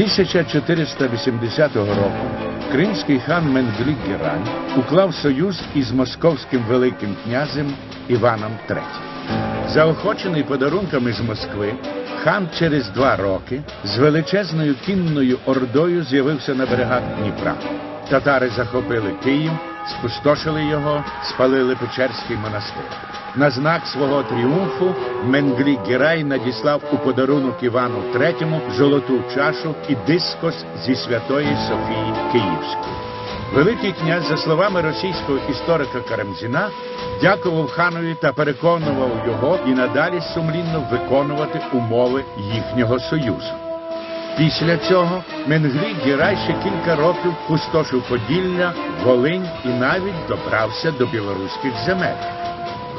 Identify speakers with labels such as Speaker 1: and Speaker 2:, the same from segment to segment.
Speaker 1: 1480 року кримський хан Менглік Герань уклав союз із московським великим князем Іваном III. Заохочений подарунками з Москви, хан через два роки з величезною кінною ордою з'явився на берегах Дніпра. Татари захопили Київ, спустошили його, спалили Печерський монастир. На знак свого тріумфу Менглік Герай надіслав у подарунок Івану III золоту чашу і дискос зі Святої Софії Київської. Великий князь, за словами російського історика Карамзіна, дякував ханові та переконував його і надалі сумлінно виконувати умови їхнього союзу. Після цього Менглік Герай ще кілька років пустошив Поділля, Волинь і навіть добрався до білоруських земель.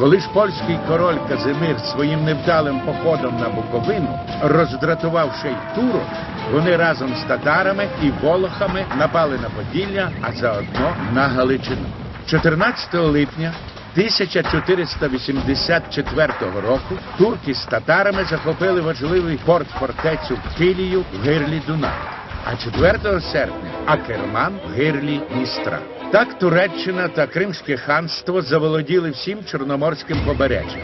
Speaker 1: Коли ж польський король Казимир своїм невдалим походом на Буковину роздратував турок, вони разом з татарами і волохами напали на Поділля, а заодно на Галичину. 14 липня 1484 року турки з татарами захопили важливий порт фортецю Килію в гирлі Дунаю, а 4 серпня Акерман в гирлі Дністра. Так Туреччина та Кримське ханство заволоділи всім чорноморським побережжям.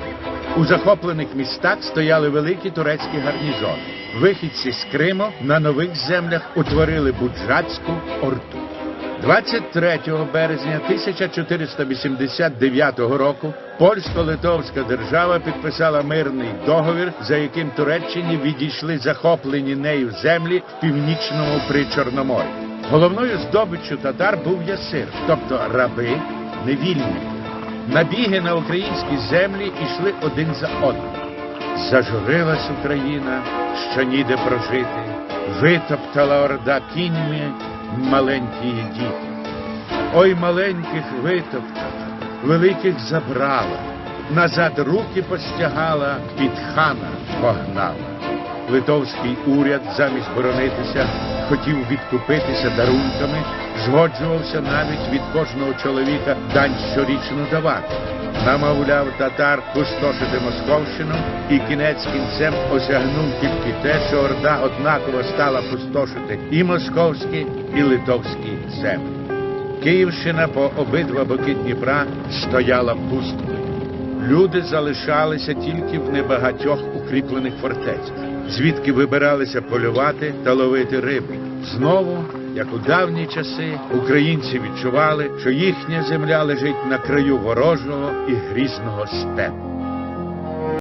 Speaker 1: У захоплених містах стояли великі турецькі гарнізони. Вихідці з Криму на нових землях утворили Буджацьку Орту. 23 березня 1489 року польсько-литовська держава підписала мирний договір, за яким Туреччині відійшли захоплені нею землі в північному причорномор'ї. Головною здобиччю татар був ясир, тобто раби, невільники. Набіги на українські землі йшли один за одним. Зажурилась Україна, що ніде прожити, витоптала орда кіньми маленькі діти. Ой, маленьких витоптала, великих забрала, назад руки постягала, під хана погнала. Литовський уряд замість боронитися хотів відкупитися дарунками, згоджувався навіть від кожного чоловіка дань щорічну давати. Намовляв татар пустошити Московщину і кінець кінцем осягнув тільки те, що Орда однаково стала пустошити і московські, і литовські землі. Київщина по обидва боки Дніпра стояла пусткою. Люди залишалися тільки в небагатьох укріплених фортецях, звідки вибиралися полювати та ловити рибу. Знову, як у давні часи, українці відчували, що їхня земля лежить на краю ворожого і грізного степу.